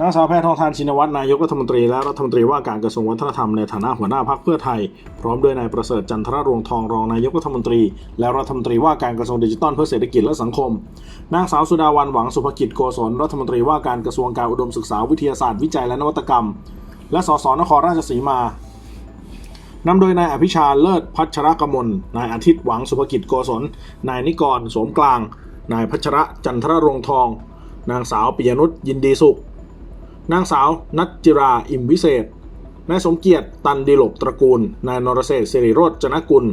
นางสาวแพทองทานชินวัตรนายกรัฐมนตรีและรัฐมนตรีว่าการกระทรวงวัฒนธรรมในฐานะหัวหน้าพักเพื่อไทย พร้อมด้วยนายประเสริฐจันทรรวงทองรองนายกรัฐมนตรี และรัฐมนตรีว่าการกระทรวงดิจิทัลเพื่อเศรษฐกิจและสังคม นางสาวสุดาวันหวังสุภกิจโกศลรัฐมนตรีว่าการกระทรวงการอุดมศึกษาวิทยาศาสตร์วิจัยและนวัตกรรม และสสนครราชสีมานำโดยนายอภิชาเลิศพัชรกมลนายอาทิตย์หวังสุภกิจโกศลนายนิกรสมกลาง นายพัชระจันทรรวงทอง นางสาวปิยนุชยินดีสุข นางสาวนัทจิราอิมวิเศษนายสมเกียรติตันดิลกตระกูล นายนรเศรษฐ์สิริโรจน์จนกุล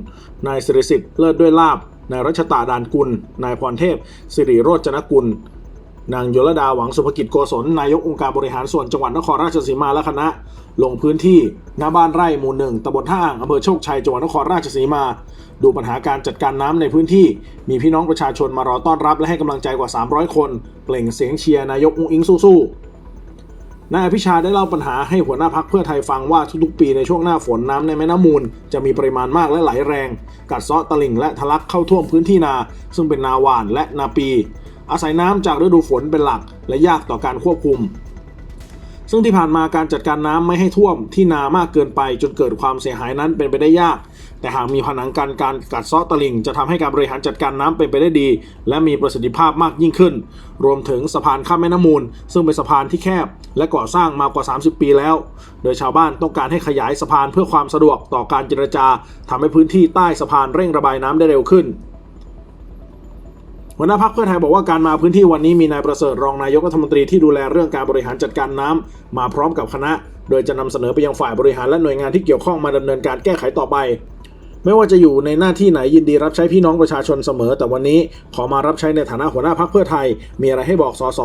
นายสิริสิทธิ์เลิศด้วยลาบ นายรัชตาดานกุล นายพรเทพสิริโรจน์จนกุล นางโยลดาหวังสุภกิจโกศล นายกองค์การบริหารส่วนจังหวัดนครราชสีมาและคณะ ลงพื้นที่หน้าบ้านไร่หมู่หนึ่งตำบลท่าอ่างอำเภอโชคชัยจังหวัดนครราชสีมา ดูปัญหาการจัดการน้ำในพื้นที่ มีพี่น้องประชาชนมารอต้อนรับและให้กำลังใจกว่า 300 คน เปล่งเสียงเชียร์นายกอุ้งอิงสู้ๆ นายอภิชาได้เล่าปัญหาให้หัวหน้าพักเพื่อไทยฟังว่าทุกๆปีในช่วงหน้าฝนน้ำในแม่น้ำมูล จะมีปริมาณมากและไหลแรง กัดเซาะตลิ่งและทะลักเข้าท่วมพื้นที่นา ซึ่งเป็นนาหวานและนาปี อาศัยน้ำจากฤดูฝนเป็นหลัก และยากต่อการควบคุม ซึ่งที่ผ่านมาการจัดการน้ำไม่ให้ท่วมที่นามากเกินไปจนเกิดความเสียหายนั้นเป็นไปได้ยาก แต่หากมีผนังการการกัดเซาะตลิ่ง จะทำให้การบริหารจัดการน้ำเป็นไปได้ดี และมีประสิทธิภาพมากยิ่งขึ้น รวมถึงสะพานข้ามแม่น้ำมูล ซึ่งเป็นสะพานที่แคบ และก่อสร้างมากว่า 30 ปีแล้ว โดยชาวบ้านต้องการให้ขยายสะพานเพื่อความสะดวกต่อการเจรจาทำให้พื้นที่ใต้สะพานเร่งระบายน้ำได้เร็วขึ้น หัวหน้าพักเพื่อไทยบอกว่าการมาพื้นที่วันนี้มีนายประเสริฐรองนายกรัฐมนตรีที่ดูแลเรื่องการบริหารจัดการน้ำมาพร้อมกับคณะ โดยจะนำเสนอไปยังฝ่ายบริหารและหน่วยงานที่เกี่ยวข้องมาดำเนินการแก้ไขต่อไป ไม่ว่าจะอยู่ในหน้าที่ไหนยินดีรับใช้พี่น้องประชาชนเสมอ แต่วันนี้ขอมารับใช้ในฐานะหัวหน้าพักเพื่อไทย มีอะไรให้บอกสส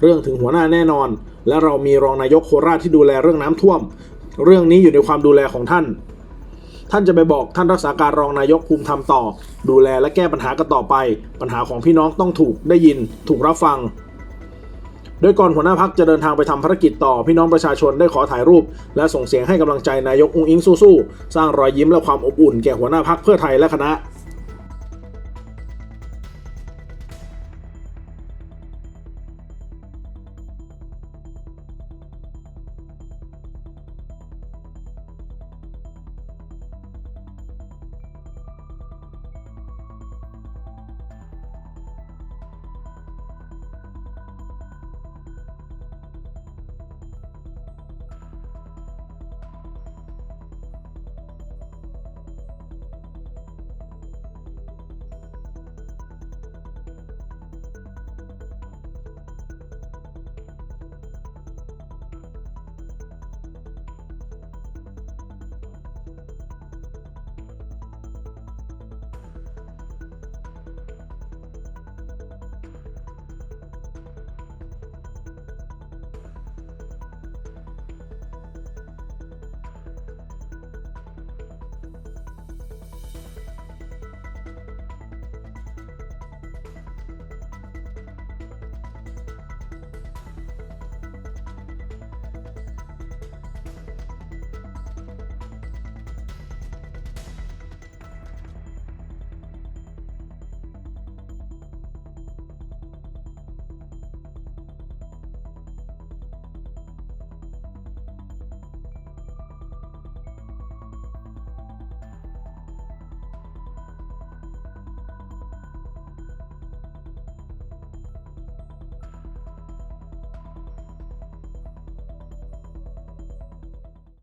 เรื่องถึงหัวหน้าแน่นอน และเรามีรองนายกโคราชที่ดูแลเรื่องน้ำท่วม เรื่องนี้อยู่ในความดูแลของท่าน ท่านจะไปบอกท่านรักษาการรองนายกภูมิธรรมต่อ ดูแลและแก้ปัญหากันต่อไป ปัญหาของพี่น้องต้องถูกได้ยิน ถูกรับฟัง โดยก่อนหัวหน้าพักจะเดินทางไปทำภารกิจต่อพี่น้องประชาชนได้ขอถ่ายรูป และส่งเสียงให้กำลังใจนายกอุ้งอิงสู้ๆสร้างรอยยิ้มและความอบอุ่นแก่หัวหน้าพักเพื่อไทยและคณะ